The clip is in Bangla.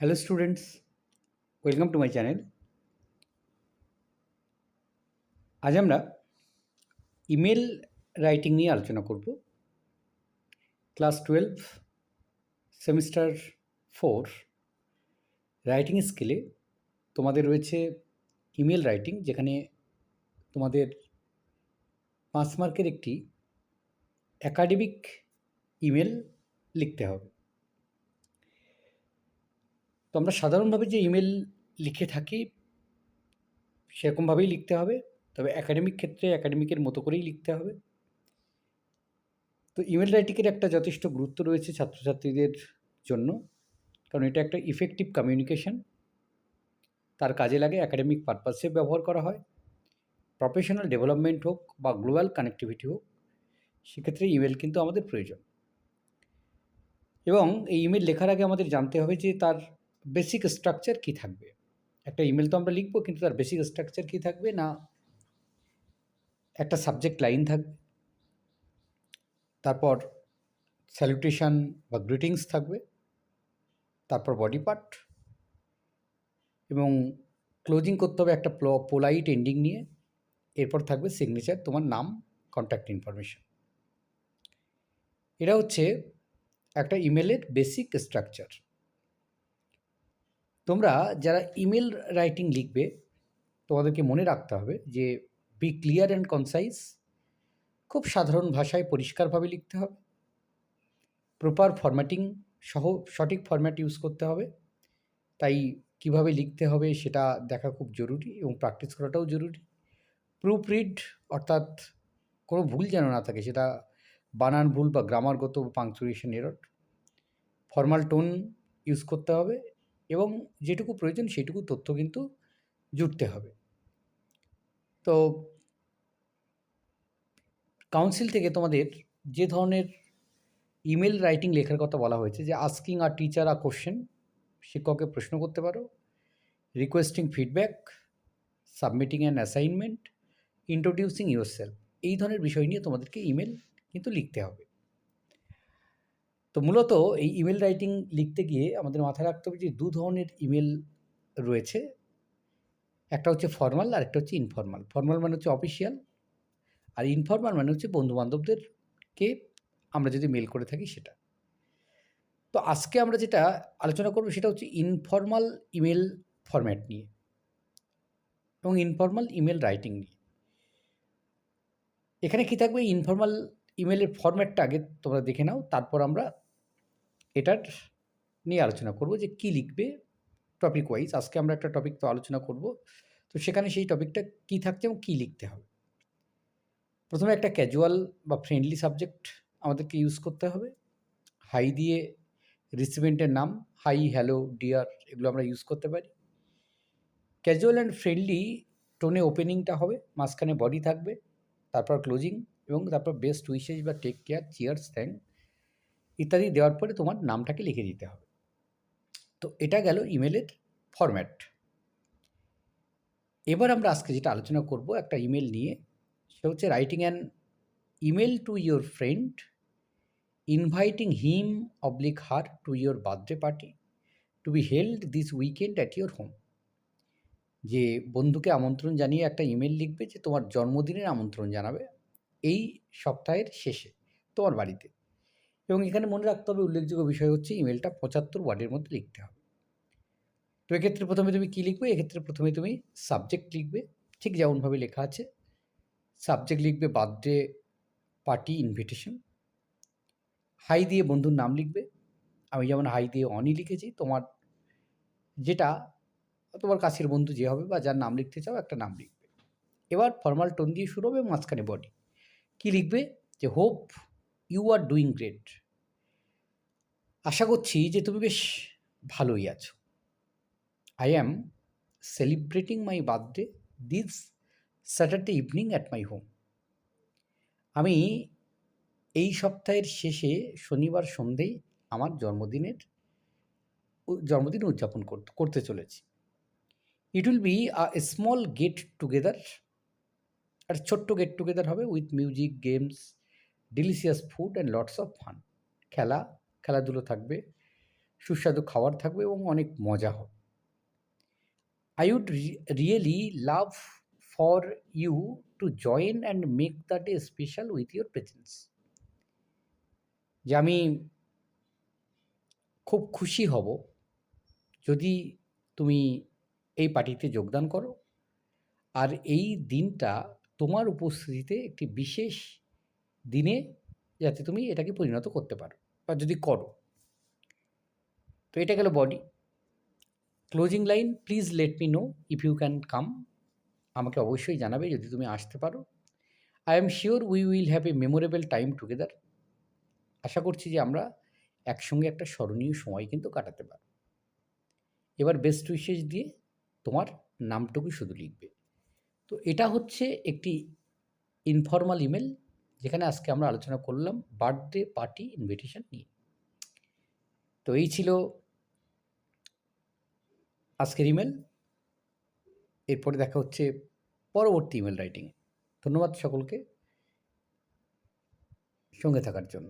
Hello students welcome to my channel আজ আমরা ইমেল রাইটিং নিয়ে আলোচনা করব। Class twelve semester four writing স্কিলে তোমাদের রয়েছে ইমেল রাইটিং যেখানে তোমাদের পাঁচ মার্কের একটি একাডেমিক ইমেল লিখতে হবে। তো আমরা সাধারণভাবে যে ইমেল লিখে থাকি, সেরকমভাবেই লিখতে হবে। তবে একাডেমিক ক্ষেত্রে একাডেমিকের মতো করেই লিখতে হবে। তো ইমেল রাইটিংয়ের একটা যথেষ্ট গুরুত্ব রয়েছে ছাত্রছাত্রীদের জন্য। কারণ এটা একটা ইফেক্টিভ কমিউনিকেশন তার কাজে লাগে একাডেমিক পারপাসে ব্যবহার করা হয়। প্রফেশনাল ডেভেলপমেন্ট হোক বা গ্লোবাল কানেক্টিভিটি হোক, সেক্ষেত্রে ইমেল কিন্তু আমাদের প্রয়োজন। এবং এই ইমেল লেখার আগে আমাদের জানতে হবে যে তার বেসিক স্ট্রাকচার কী থাকবে? একটা ইমেল তো আমরা লিখব, কিন্তু তার বেসিক স্ট্রাকচার কী থাকবে না একটা সাবজেক্ট লাইন থাকবে? তারপর স্যালুটেশন বা গ্রিটিংস থাকবে, তারপর বডি পার্ট এবং ক্লোজিং করতে হবে একটা পোলাইট এন্ডিং নিয়ে, এরপর থাকবে সিগনেচার তোমার নাম কন্ট্যাক্ট ইনফরমেশন এটা হচ্ছে একটা ইমেলের বেসিক স্ট্রাকচার তোমরা যারা ইমেল রাইটিং লিখবে, তোমাদেরকে মনে রাখতে হবে যে বি ক্লিয়ার অ্যান্ড কনসাইজ খুব সাধারণ ভাষায় পরিষ্কারভাবে লিখতে হবে। প্রপার ফরম্যাটিং সহ, সঠিক ফরম্যাট ইউজ করতে হবে। তাই কীভাবে লিখতে হবে সেটা দেখা খুব জরুরি এবং প্র্যাকটিস করাটাও জরুরি। প্রুফ রিড অর্থাৎ কোনো ভুল যেন না থাকে, সেটা বানান ভুল বা গ্রামারগত punctuation error formal tone use করতে হবে। এবং যেটুকু প্রয়োজন সেটুকু তথ্য কিন্তু জুটতে হবে। তো কাউন্সিল থেকে তোমাদের যে ধরনের ইমেল রাইটিং লেখার কথা বলা হয়েছে যে asking your teacher a question শিক্ষককে প্রশ্ন করতে পারো requesting feedback submitting an assignment introducing yourself এই ধরনের বিষয় নিয়ে তোমাদেরকে ইমেল কিন্তু লিখতে হবে। তো মূলত এই ইমেল রাইটিং লিখতে গিয়ে আমাদের মাথায় রাখতে হবে যে দু ধরনের ইমেল রয়েছে। একটা হচ্ছে ফর্মাল আর একটা হচ্ছে ইনফর্মাল ফর্মাল মানে হচ্ছে অফিসিয়াল আর ইনফর্মাল মানে হচ্ছে বন্ধুবান্ধবদেরকে আমরা যদি মেল করে থাকি সেটা। তো আজকে আমরা যেটা আলোচনা করব সেটা হচ্ছে ইনফর্মাল ইমেল ফরম্যাট নিয়ে এবং ইনফর্মাল ইমেল রাইটিং নিয়ে। এখানে কী থাকবে? ইনফর্মাল ইমেলের ফরম্যাটটা আগে তোমরা দেখে নাও, তারপর আমরা এটার নিয়ে আলোচনা করব যে কি লিখবে টপিক ওয়াইজ আজকে আমরা একটা টপিক তো আলোচনা করব। তো সেখানে সেই টপিকটা কি থাকছে এবং কী লিখতে হবে। প্রথমে একটা ক্যাজুয়াল বা ফ্রেন্ডলি সাবজেক্ট আমাদেরকে ইউজ করতে হবে। হাই দিয়ে রিসিপেন্টের নাম হাই হ্যালো ডিয়ার এগুলো আমরা ইউজ করতে পারি। ক্যাজুয়াল অ্যান্ড ফ্রেন্ডলি টোনে ওপেনিংটা হবে, মাঝখানে বডি থাকবে, তারপর ক্লোজিং এবং তারপর বেস্ট উইশেস বা টেক কেয়ার চিয়ার্স থ্যাংক ইত্যাদি দেওয়ার পরে তোমার নামটাকে লিখে দিতে হবে। তো এটা গেল ইমেলের ফরম্যাট এবার আমরা আজকে যেটা আলোচনা করব, একটা ইমেল নিয়ে, সেটা হচ্ছে writing an email to your friend inviting him oblique her to your birthday party to be held this weekend at your home যে বন্ধুকে আমন্ত্রণ জানিয়ে একটা ইমেল লিখবে যে তোমার জন্মদিনের আমন্ত্রণ জানাবে এই সপ্তাহের শেষে তোমার বাড়িতে। এবং এখানে মনে রাখতে হবে, উল্লেখযোগ্য বিষয় হচ্ছে ইমেলটা পঁচাত্তর ওয়ার্ডের মধ্যে লিখতে হবে। তো এক্ষেত্রে প্রথমে তুমি কী লিখবে? এক্ষেত্রে প্রথমে তুমি সাবজেক্ট লিখবে, ঠিক যেমনভাবে লেখা আছে। সাবজেক্ট লিখবে বার্থডে পার্টি ইনভিটেশন হাই দিয়ে বন্ধুর নাম লিখবে। আমি যেমন হাই দিয়ে অনি লিখেছি, তোমার যেটা, তোমার কাছের বন্ধু যে হবে বা যার নাম লিখতে চাও, একটা নাম লিখবে। এবার ফর্মাল টোন দিয়ে শুরু হবে, মাঝখানে বডি কী লিখবে? যে hope you are doing great আশা করছি যে তুমি বেশ ভালোই আছো। I am celebrating my birthday this Saturday evening at my home আমি এই সপ্তাহের শেষে শনিবার সন্ধেই আমার জন্মদিনের জন্মদিন উদযাপন করতে চলেছি। It will be a small get together আর ছোট্ট গেট টুগেদার হবে with music games delicious food and lots of fun খেলা, খেলাধুলো থাকবে, সুস্বাদু খাবার থাকবে এবং অনেক মজা হবে। I would really love for you to join and make the day special with your presence যে আমি খুব খুশি হব যদি তুমি এই পার্টিতে যোগদান করো। আর এই দিনটা তোমার উপস্থিতিতে একটি বিশেষ দিনে যাতে তুমি এটাকে পরিণত করতে পারো বা যদি করো। তো এটা গেল body closing line please let me know if you can come আমাকে অবশ্যই জানাবে যদি তুমি আসতে পারো। I am sure we will have a memorable time together আশা করছি যে আমরা একসঙ্গে একটা স্মরণীয় সময় কিন্তু কাটাতে পারব। এবার বেস্ট উইশেস দিয়ে তোমার নামটুকু শুধু লিখবে। তো এটা হচ্ছে একটি ইনফর্মাল ইমেল যেখানে আজকে আমরা আলোচনা করলাম বার্থডে পার্টি ইনভিটেশন নিয়ে। তো এই ছিল আজকের ইমেল এরপরে দেখা হচ্ছে পরবর্তী ইমেল রাইটিংয়ে ধন্যবাদ সকলকে। সঙ্গে থাকার জন্য।